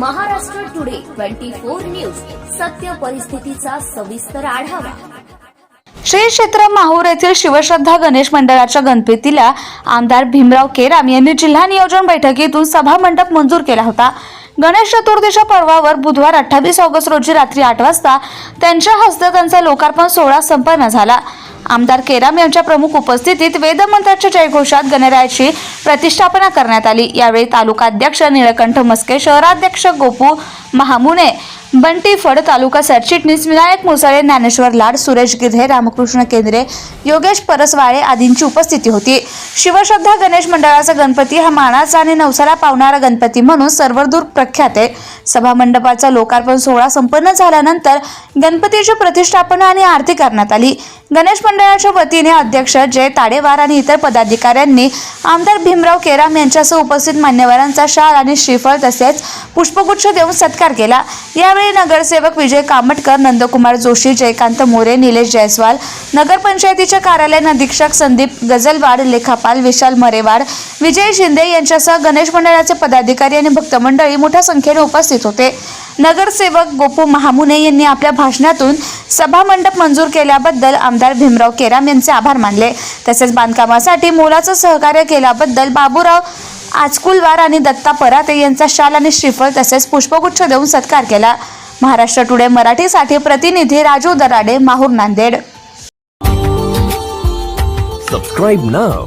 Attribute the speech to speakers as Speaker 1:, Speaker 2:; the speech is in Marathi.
Speaker 1: Twenty four news. सत्य परिस्थितीचा सविस्तर आढावा.
Speaker 2: श्री क्षेत्र माहूर येथील शिवश्रद्धा गणेश मंडळाच्या गणपतीला आमदार भीमराव केराम यांनी जिल्हा नियोजन बैठकीतून सभा मंडप मंजूर केला होता. गणेश चतुर्थीच्या पर्वावर बुधवार अठ्ठावीस ऑगस्ट रोजी रात्री आठ वाजता त्यांच्या हस्ते त्यांचा लोकार्पण सोहळा संपन्न झाला. आमदार केराम यांच्या प्रमुख उपस्थितीत वेदमंत्राच्या जयघोषात गणरायाची प्रतिष्ठापना करण्यात आली. यावेळी तालुकाध्यक्ष निळकंठ मस्के शहराध्यक्ष गोपू महामुने बंटी फड तालुका सरचिटणीस विनायक मुसाळे ज्ञानेश्वर लाड सुरेश गिधे रामकृष्ण केंद्रे योगेश परसवाळे आदींची उपस्थिती होती. शिवश्रद्धा गणेश मंडळाचा गणपती हा मानाचा आणि नवसाला पावणारा गणपती म्हणून सर्वदूर प्रख्यात आहे. सभा मंडपाचा लोकार्पण सोहळा संपन्न झाल्यानंतर गणपतीची प्रतिष्ठापना आणि आरती करण्यात आली. गणेश मंडळाच्या वतीने अध्यक्ष जय ताडेवार आणि इतर पदाधिकाऱ्यांनी आमदार भीमराव केराम यांच्यासह उपस्थित मान्यवरांचा शाल आणि श्रीफळ तसेच पुष्पगुच्छ देऊन सत्कार केला. यावेळी नगरसेवक विजय कामटकर नंदकुमार जोशी जयकांत मोरे निलेश जयस्वाल नगरपंचायतीचे कार्यालय अधीक्षक संदीप गजलवाड लेखापाल विशाल मरेवाड विजय शिंदे यांच्यासह गणेश मंडळाचे पदाधिकारी आणि भक्त मंडळी मोठ्या संख्येने उपस्थित होते. नगरसेवक गोपू महामुने यांनी आपल्या भाषणातून सभा मंडप मंजूर केल्याबद्दल आमदार भीमराव केराम यांचे आभार मानले. तसेच बांधकामासाठी मोलाचं सहकार्य केल्याबद्दल बाबूराव आचकुलवार आणि दत्ता पराते यांचा शाल आणि श्रीफळ तसेच पुष्पगुच्छ देऊन सत्कार केला. महाराष्ट्र टुडे मराठीसाठी प्रतिनिधी Raju Darade Mahur Nanded.
Speaker 3: Subscribe now